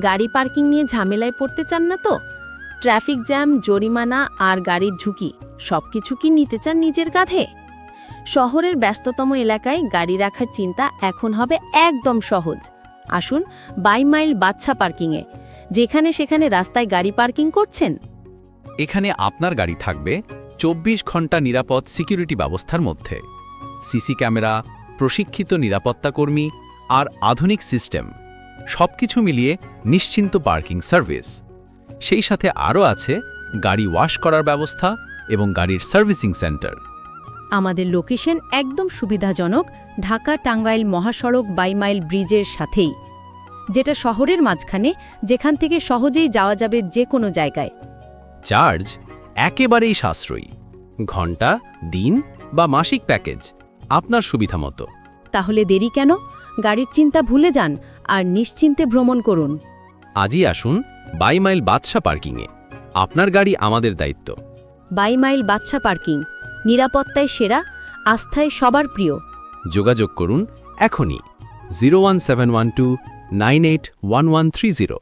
গাড়ি পার্কিং নিয়ে ঝামেলায় পড়তে চান না তো? ট্রাফিক জ্যাম, জরিমানা আর গাড়ির ঝুঁকি সব কিছু কি নিতে চান নিজের কাঁধে? শহরের ব্যস্ততম এলাকায় গাড়ি রাখার চিন্তা এখন হবে একদম সহজ। আসুন বাই মাইল বাচ্চা পার্কিংয়ে। যেখানে সেখানে রাস্তায় গাড়ি পার্কিং করছেন? এখানে আপনার গাড়ি থাকবে চব্বিশ ঘণ্টা নিরাপদ সিকিউরিটি ব্যবস্থার মধ্যে। সিসি ক্যামেরা, প্রশিক্ষিত নিরাপত্তাকর্মী আর আধুনিক সিস্টেম। সবকিছু মিলিয়ে নিশ্চিন্ত পার্কিং সার্ভিস। সেই সাথে আরও আছে গাড়ি ওয়াশ করার ব্যবস্থা এবং গাড়ির সার্ভিসিং সেন্টার। আমাদের লোকেশন একদম সুবিধাজনক ঢাকা টাঙ্গাইল মহাসড়ক বাইমাইল ব্রিজের সাথেই যেটা শহরের মাঝখানে যেখান থেকে সহজেই যাওয়া যাবে যে কোনো জায়গায়। চার্জ একেবারেই সাশ্রয়ী। ঘণ্টা দিন বা মাসিক প্যাকেজ আপনার সুবিধা মতো তাহলে দেরি কেন? গাড়ির চিন্তা ভুলে যান আর নিশ্চিন্তে ভ্রমণ করুন। আজই আসুন বাই মাইল বাদশা পার্কিংয়ে। আপনার গাড়ি আমাদের দায়িত্ব। বাই মাইল বাদশা পার্কিং নিরাপত্তায় সেরা আস্থায় সবার প্রিয়। যোগাযোগ করুন এখনই। Zero one seven one two nine eight one one three zero.